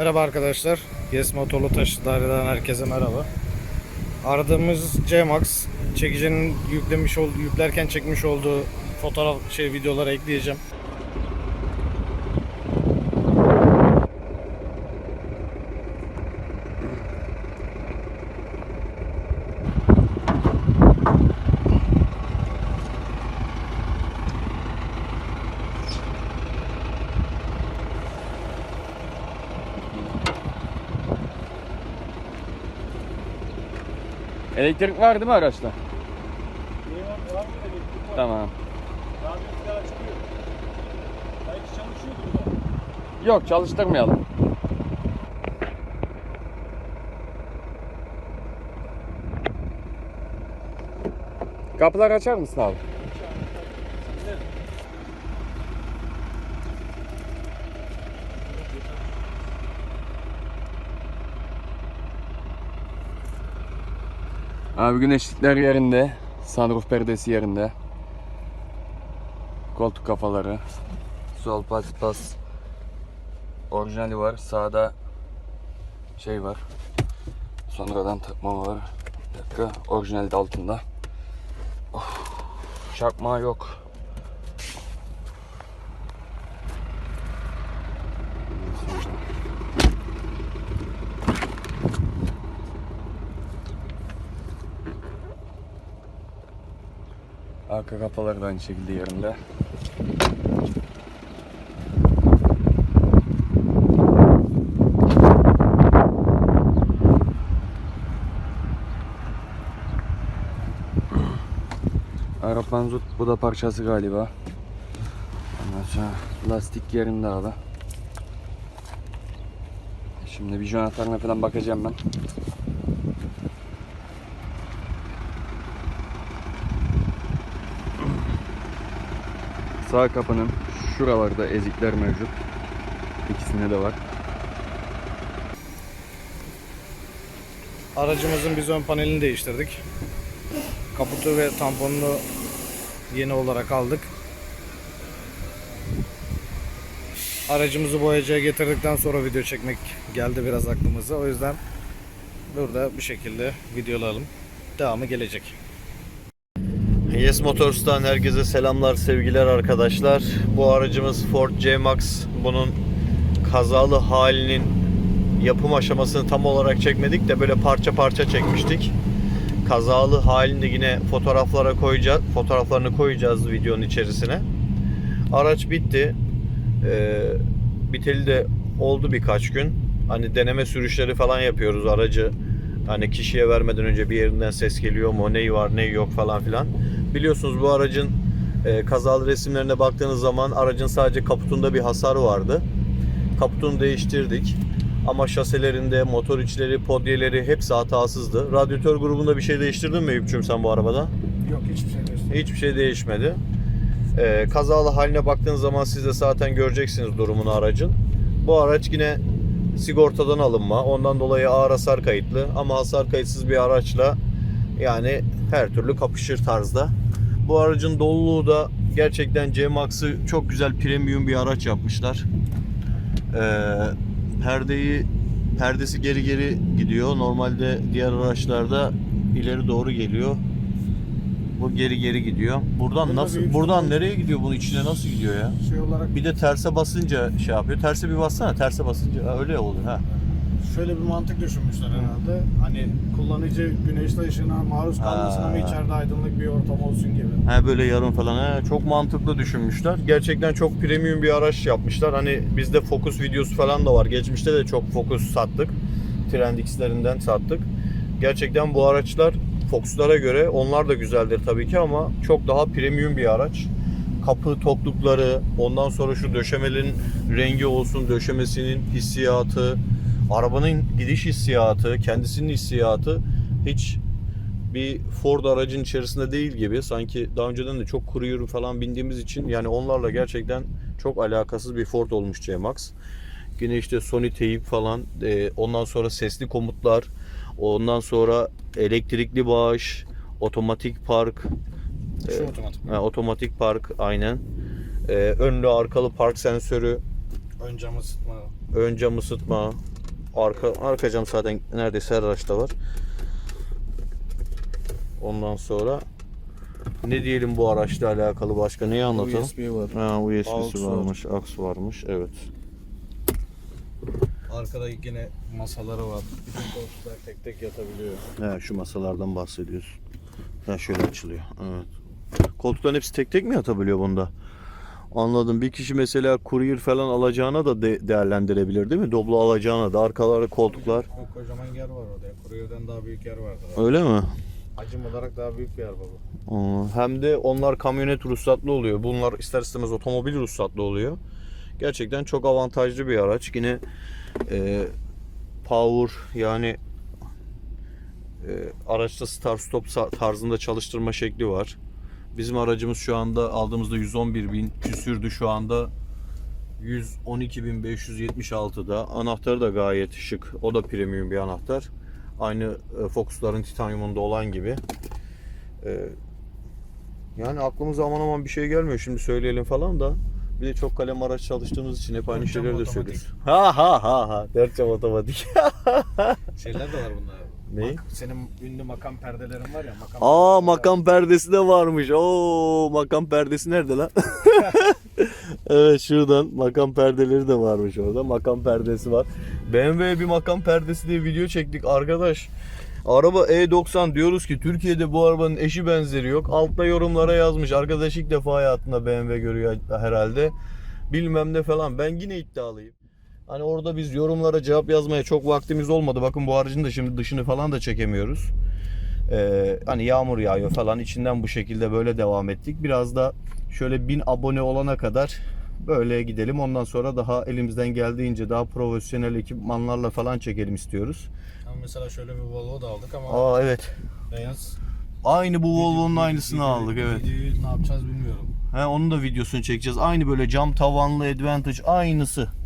Merhaba arkadaşlar. Yes Motorlu Taşıtlar'dan herkese merhaba. Aradığımız C-Max çekicinin yüklemiş ol, yüklerken çekmiş olduğu fotoğraf şey videoları ekleyeceğim. Elektrik var değil mi araçta? Tamam. Yok çalıştırmayalım. Kapıları açar mısın abi? Abi güneşlikler yerinde. Sunroof perdesi yerinde. Koltuk kafaları. Sol pas pas. Orijinali var. Sağda şey var. Sonradan takma var. Bir dakika. Orijinali de altında. Of. Çakma yok. Arka kafaları da aynı şekilde yerinde. Arap manzut bu da parçası galiba. Ondan lastik yerinde abi. Şimdi bir anahtarına falan bakacağım ben. Sağ kapının şuralarda ezikler mevcut. İkisinde de var. Aracımızın biz ön panelini değiştirdik. Kaputu ve tamponunu yeni olarak aldık. Aracımızı boyacıya getirdikten sonra video çekmek geldi biraz aklımıza. O yüzden burada bir şekilde videolayalım. Devamı gelecek. Yes Motors'tan herkese selamlar, sevgiler arkadaşlar. Bu aracımız Ford C-Max. Bunun kazalı halinin yapım aşamasını tam olarak çekmedik de böyle parça parça çekmiştik. Kazalı halini yine fotoğraflara koyacağız. Fotoğraflarını koyacağız videonun içerisine. Araç bitti. Ee, biteli de oldu birkaç gün. Hani deneme sürüşleri falan yapıyoruz aracı. Hani kişiye vermeden önce bir yerinden ses geliyor mu, neyi var, neyi yok falan filan. Biliyorsunuz bu aracın e, kazalı resimlerine baktığınız zaman aracın sadece kaputunda bir hasar vardı. Kaputunu değiştirdik. Ama şaselerinde, motor içleri, podyeleri hepsi hatasızdı. Radyatör grubunda bir şey değiştirdin mi Eyüp'cüğüm sen bu arabada? Yok hiçbir şey değiştirmedik. Hiçbir şey değişmedi. Ee, kazalı haline baktığınız zaman siz de zaten göreceksiniz durumunu aracın. Bu araç yine sigortadan alınma. Ondan dolayı ağır hasar kayıtlı. Ama hasar kayıtsız bir araçla yani her türlü kapışır tarzda. Bu aracın doluluğu da gerçekten C-Max'ı çok güzel premium bir araç yapmışlar. Ee, perdeyi perdesi geri geri gidiyor. Normalde diğer araçlarda ileri doğru geliyor. Bu geri geri gidiyor. Buradan Bunda nasıl buradan nereye gidiyor bunun içine nasıl gidiyor ya? Şey olarak Bir de terse basınca şey yapıyor. Terse bir bassana. Terse basınca ha, öyle oluyor ha. Şöyle bir mantık düşünmüşler herhalde. Hani kullanıcı güneş ışığına maruz kalmasın Ha. ama içeride aydınlık bir ortam olsun gibi. Ha böyle yarım falan. Ha, çok mantıklı düşünmüşler. Gerçekten çok premium bir araç yapmışlar. Hani bizde Focus videosu falan da var. Geçmişte de çok Focus sattık. Trend X'lerinden sattık. Gerçekten bu araçlar Focus'lara göre onlar da güzeldir tabii ki ama çok daha premium bir araç. Kapı toklukları, ondan sonra şu döşemelerin rengi olsun, döşemesinin hissiyatı, arabanın gidiş hissiyatı, kendisinin hissiyatı hiç bir Ford aracın içerisinde değil gibi. Sanki daha önceden de çok kuru yürü falan bindiğimiz için yani onlarla gerçekten çok alakasız bir Ford olmuş C-Max. Yine işte Sony teyip falan, e, ondan sonra sesli komutlar, ondan sonra elektrikli bağış, otomatik park, Şu otomatik. ha, otomatik park aynen. E, önlü arkalı park sensörü, Ön cam ısıtma. ön cam ısıtma, arka arka cam zaten neredeyse her araçta var. Ondan sonra ne diyelim bu araçla alakalı başka neyi anlatalım? USB var. Ha, USB'si Aux var. varmış, aks varmış. Evet. Arkada yine masaları var. Bütün koltuklar tek tek yatabiliyor. Ha, şu masalardan bahsediyorsun. Ha, şöyle açılıyor. Evet. Koltukların hepsi tek tek mi yatabiliyor bunda? Anladım. Bir kişi mesela courier falan alacağına da de- değerlendirebilir değil mi? Doblo alacağına da arkaları koltuklar. O kocaman yer var orada. Courier'den daha büyük yer vardır. Öyle mi? Hacim olarak daha büyük bir yer baba. Aa, Hem de onlar kamyonet ruhsatlı oluyor. Bunlar ister istemez otomobil ruhsatlı oluyor. Gerçekten çok avantajlı bir araç. Yine e, power yani e, araçta start stop sa- tarzında çalıştırma şekli var. Bizim aracımız şu anda aldığımızda 111 bin küsürdü şu anda 112.576'da. Anahtarı da gayet şık. O da premium bir anahtar. Aynı e, Focus'ların titanyumunda olan gibi. E, yani aklımıza aman aman bir şey gelmiyor şimdi söyleyelim falan da. Bir de çok kalem araç çalıştığımız için hep aynı şeyleri de söylüyoruz. Ha ha ha ha. Dört cam otomatik. Şeyler de var bunda. Neyi? Bak, senin ünlü makam perdelerin var ya. Makam Aa makam perdesi de varmış. Oo makam perdesi nerede lan? evet şuradan makam perdeleri de varmış orada. Makam perdesi var. BMW bir makam perdesi diye video çektik arkadaş. Araba E90 diyoruz ki Türkiye'de bu arabanın eşi benzeri yok. Altta yorumlara yazmış. Arkadaş ilk defa hayatında BMW görüyor herhalde. Bilmem ne falan. Ben yine iddialıyım. Hani orada biz yorumlara cevap yazmaya çok vaktimiz olmadı. Bakın bu aracın da şimdi dışını falan da çekemiyoruz. Ee, hani yağmur yağıyor falan içinden bu şekilde böyle devam ettik. Biraz da şöyle 1000 abone olana kadar böyle gidelim. Ondan sonra daha elimizden geldiğince daha profesyonel ekipmanlarla falan çekelim istiyoruz. Ama mesela şöyle bir Volvo da aldık ama Aa evet. beyaz. Aynı bu Volvo'nun aynısını video- aldık evet. Videoyu ne yapacağız bilmiyorum. He, onun da videosunu çekeceğiz. Aynı böyle cam tavanlı Advantage aynısı.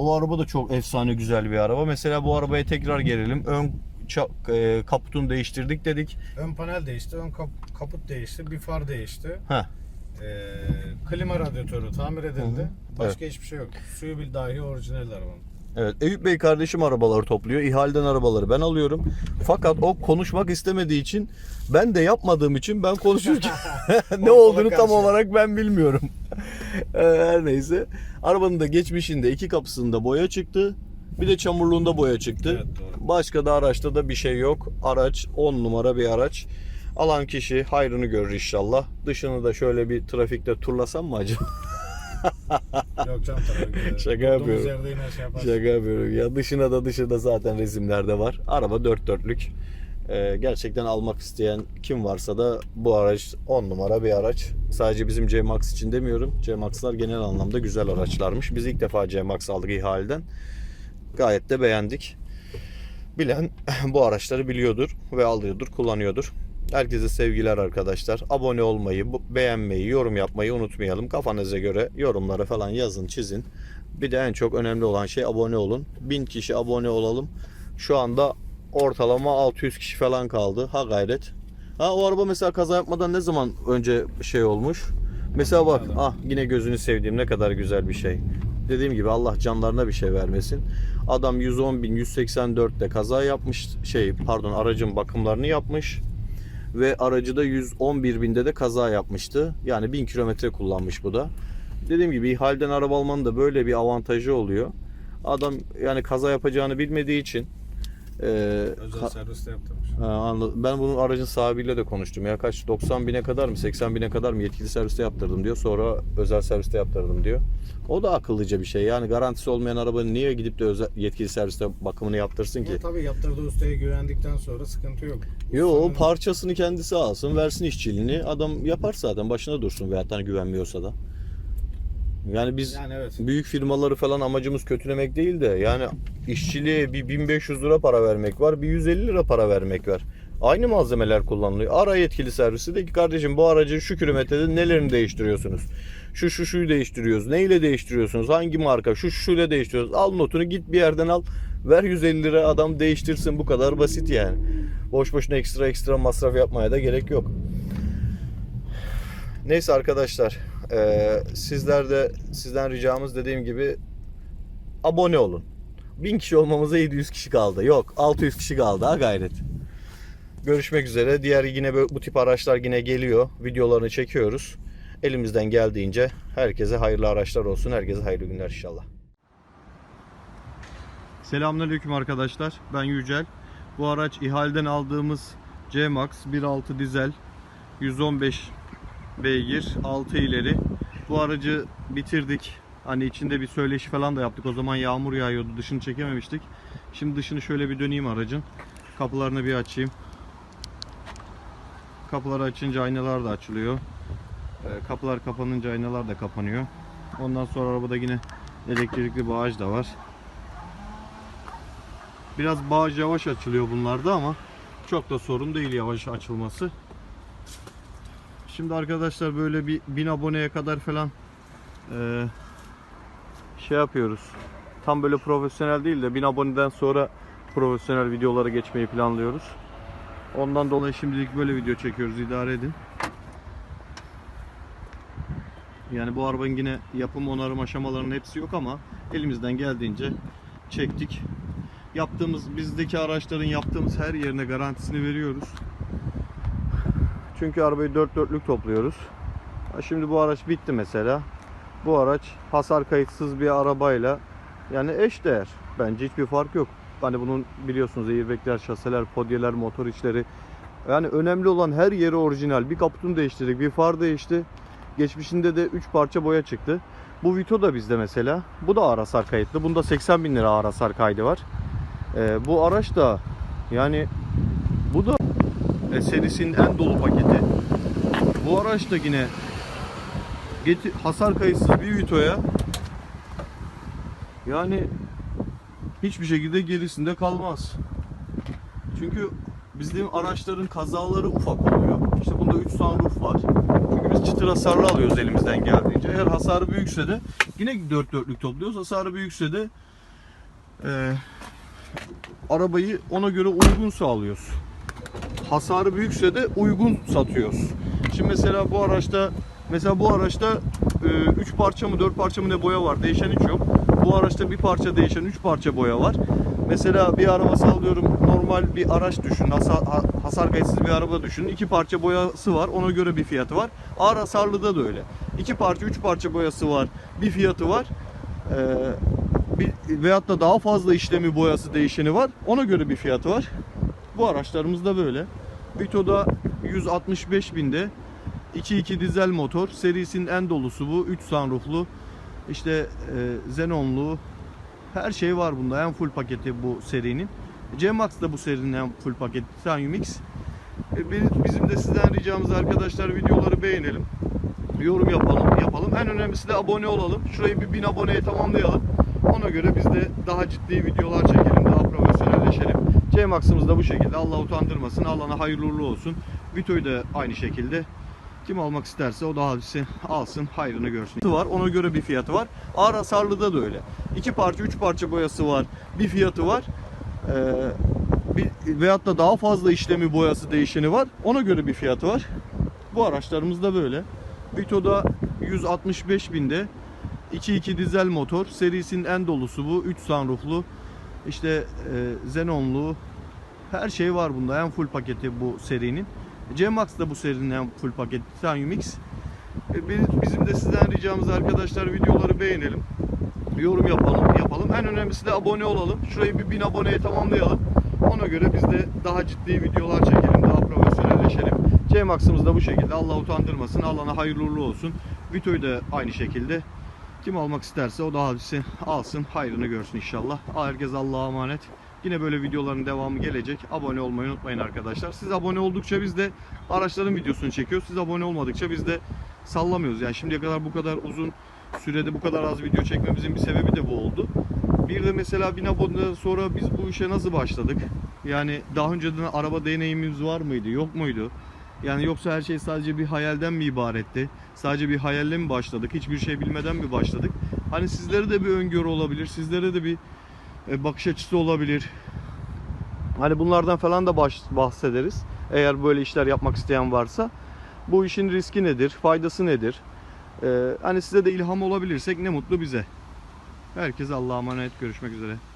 O araba da çok efsane güzel bir araba. Mesela bu arabaya tekrar gelelim. Ön ça- e, kaputunu değiştirdik dedik. Ön panel değişti, ön kap- kaput değişti, bir far değişti. Heh. Ee, klima radyatörü tamir edildi. Hı hı. Başka hiçbir şey yok. Suyu bil dahi orijinal arabanın. Evet, Eyüp Bey kardeşim arabaları topluyor. İhaleden arabaları ben alıyorum. Fakat o konuşmak istemediği için ben de yapmadığım için ben konuşurken ne olduğunu tam olarak ben bilmiyorum. Ee, Her neyse. Arabanın da geçmişinde iki kapısında boya çıktı. Bir de çamurluğunda boya çıktı. Evet, doğru. Başka da araçta da bir şey yok. Araç 10 numara bir araç. Alan kişi hayrını görür inşallah. Dışını da şöyle bir trafikte turlasam mı acaba? Yok canım tabii. Şaka yapıyorum. şey yaparsın. Şaka yapıyorum. Ya dışına da dışında zaten resimlerde var. Araba dört dörtlük. Ee, gerçekten almak isteyen kim varsa da bu araç 10 numara bir araç. Sadece bizim C-Max için demiyorum. C-Max'lar genel anlamda güzel araçlarmış. Biz ilk defa C-Max aldık ihaleden. Gayet de beğendik. Bilen bu araçları biliyordur ve alıyordur, kullanıyordur. Herkese sevgiler arkadaşlar. Abone olmayı, beğenmeyi, yorum yapmayı unutmayalım. Kafanıza göre yorumlara falan yazın, çizin. Bir de en çok önemli olan şey abone olun. 1000 kişi abone olalım. Şu anda ortalama 600 kişi falan kaldı. Ha gayret. Ha o araba mesela kaza yapmadan ne zaman önce şey olmuş? Mesela bak ah yine gözünü sevdiğim ne kadar güzel bir şey. Dediğim gibi Allah canlarına bir şey vermesin. Adam 110 bin 184'te kaza yapmış. Şey pardon aracın bakımlarını yapmış. Ve aracı da 111 binde de kaza yapmıştı. Yani 1000 kilometre kullanmış bu da. Dediğim gibi ihaleden araba almanın da böyle bir avantajı oluyor. Adam yani kaza yapacağını bilmediği için e, Özel serviste yaptırmış. Ha, anladım. Ben bunun aracın sahibiyle de konuştum. Ya kaç 90 bine kadar mı 80 bine kadar mı yetkili serviste yaptırdım diyor. Sonra özel serviste yaptırdım diyor. O da akıllıca bir şey. Yani garantisi olmayan arabanın niye gidip de özel yetkili serviste bakımını yaptırsın ki? Ama tabii yaptırdığı ustaya güvendikten sonra sıkıntı yok. Yo Ustanın- parçasını kendisi alsın, versin işçiliğini. Adam yapar zaten başına dursun veyahut hani güvenmiyorsa da. Yani biz Yani evet. büyük firmaları falan amacımız kötülemek değil de yani işçiliğe bir 1500 lira para vermek var, bir 150 lira para vermek var. Aynı malzemeler kullanılıyor. Ara yetkili servisi de ki kardeşim bu aracın şu kilometrede nelerini değiştiriyorsunuz? Şu şu şuyu değiştiriyoruz. Neyle değiştiriyorsunuz? Hangi marka? Şu şu şuyla değiştiriyoruz. Al notunu git bir yerden al. Ver 150 lira adam değiştirsin. Bu kadar basit yani. Boş boşuna ekstra ekstra masraf yapmaya da gerek yok. Neyse arkadaşlar. eee, sizler de sizden ricamız dediğim gibi abone olun. 1000 kişi olmamıza 700 kişi kaldı. Yok 600 kişi kaldı ha gayret. Görüşmek üzere. Diğer yine bu tip araçlar yine geliyor. Videolarını çekiyoruz. Elimizden geldiğince herkese hayırlı araçlar olsun. Herkese hayırlı günler inşallah. Selamünaleyküm arkadaşlar. Ben Yücel. Bu araç ihaleden aldığımız C-Max 1.6 dizel 115 beygir 6 ileri. Bu aracı bitirdik. Hani içinde bir söyleşi falan da yaptık. O zaman yağmur yağıyordu. Dışını çekememiştik. Şimdi dışını şöyle bir döneyim aracın. Kapılarını bir açayım. Kapıları açınca aynalar da açılıyor. Ee, Kapılar kapanınca aynalar da kapanıyor. Ondan sonra arabada yine elektrikli bağış da var. Biraz bağış yavaş açılıyor bunlarda ama çok da sorun değil yavaş açılması. Şimdi arkadaşlar böyle bir 1000 aboneye kadar falan eee, şey yapıyoruz. Tam böyle profesyonel değil de 1000 aboneden sonra profesyonel videolara geçmeyi planlıyoruz. Ondan dolayı şimdilik böyle video çekiyoruz. idare edin. Yani bu arabanın yine yapım onarım aşamalarının hepsi yok ama elimizden geldiğince çektik. Yaptığımız bizdeki araçların yaptığımız her yerine garantisini veriyoruz. Çünkü arabayı dört dörtlük topluyoruz. Şimdi bu araç bitti mesela. Bu araç hasar kayıtsız bir arabayla yani eş değer. Bence hiçbir fark yok. Hani bunun biliyorsunuz airbagler, şaseler, podyeler, motor içleri. Yani önemli olan her yeri orijinal. Bir kaputunu değiştirdik, bir far değişti. Geçmişinde de 3 parça boya çıktı. Bu Vito da bizde mesela. Bu da ağır hasar kayıtlı. Bunda 80 bin lira ağır hasar kaydı var. Ee, bu araç da yani bu da e, serisinin en dolu paketi. Bu araç da yine geti- hasar kayıtsız bir Vito'ya yani hiçbir şekilde gerisinde kalmaz. Çünkü bizim araçların kazaları ufak oluyor. İşte bunda 3 sunroof var. Çünkü biz çıtır hasarlı alıyoruz elimizden geldiğince. Eğer hasarı büyükse de yine dört dörtlük topluyoruz. Hasarı büyükse de e, arabayı ona göre uygun sağlıyoruz. Hasarı büyükse de uygun satıyoruz. Şimdi mesela bu araçta mesela bu araçta 3 parça mı 4 parça mı ne boya var. Değişen hiç yok. Bu araçta bir parça değişen 3 parça boya var. Mesela bir araba sallıyorum normal bir araç düşün. Hasar, ha- hasar kayıtsız bir araba düşün. iki parça boyası var. Ona göre bir fiyatı var. Ağır hasarlıda da öyle. İki parça, üç parça boyası var. Bir fiyatı var. Ee, bir, veyahut da daha fazla işlemi boyası değişeni var. Ona göre bir fiyatı var. Bu araçlarımız da böyle. Vito'da 165 binde 2.2 dizel motor. Serisinin en dolusu bu. 3 sunrooflu. İşte e, xenonlu. Her şey var bunda. En full paketi bu serinin. C-Max da bu serinin en full paketi. Titanium X. E, bi- bizim de sizden ricamız arkadaşlar videoları beğenelim. Yorum yapalım, yapalım. En önemlisi de abone olalım. Şurayı bir 1000 aboneye tamamlayalım. Ona göre biz de daha ciddi videolar çekelim, daha profesyonelleşelim. C-Max'ımız da bu şekilde. Allah utandırmasın, Allah'ına hayırlı uğurlu olsun. Vito'yu da aynı şekilde. Kim almak isterse o da abisi alsın, hayrını görsün. var, ona göre bir fiyatı var. Ağır hasarlıda da öyle. İki parça, üç parça boyası var, bir fiyatı var. Ee, bir, veyahut da daha fazla işlemi boyası değişeni var. Ona göre bir fiyatı var. Bu araçlarımız da böyle. Vito'da 165 binde 2.2 dizel motor. Serisinin en dolusu bu. 3 sunrooflu. İşte e, xenonlu. Her şey var bunda. En full paketi bu serinin. C-Max da bu serinin en full paketi. Titanium X. E, bi- Bizim de sizden ricamız arkadaşlar videoları beğenelim. Yorum yapalım, yapalım. En önemlisi de abone olalım. Şurayı bir 1000 aboneye tamamlayalım. Ona göre biz de daha ciddi videolar çekelim, daha profesyonelleşelim. C-Max'ımız da bu şekilde. Allah utandırmasın, Allah'ına hayırlı uğurlu olsun. Vito'yu da aynı şekilde. Kim almak isterse o da abisi alsın, hayrını görsün inşallah. Herkes Allah'a emanet. Yine böyle videoların devamı gelecek. Abone olmayı unutmayın arkadaşlar. Siz abone oldukça biz de araçların videosunu çekiyoruz. Siz abone olmadıkça biz de sallamıyoruz. Yani şimdiye kadar bu kadar uzun sürede bu kadar az video çekmemizin bir sebebi de bu oldu. Bir de mesela bin aboneden sonra biz bu işe nasıl başladık? Yani daha önceden araba deneyimimiz var mıydı, yok muydu? Yani yoksa her şey sadece bir hayalden mi ibaretti? Sadece bir hayalle mi başladık? Hiçbir şey bilmeden mi başladık? Hani sizlere de bir öngörü olabilir, sizlere de bir e, bakış açısı olabilir. Hani bunlardan falan da bahsederiz. Eğer böyle işler yapmak isteyen varsa. Bu işin riski nedir? Faydası nedir? Ee, hani size de ilham olabilirsek ne mutlu bize. Herkese Allah'a emanet. Görüşmek üzere.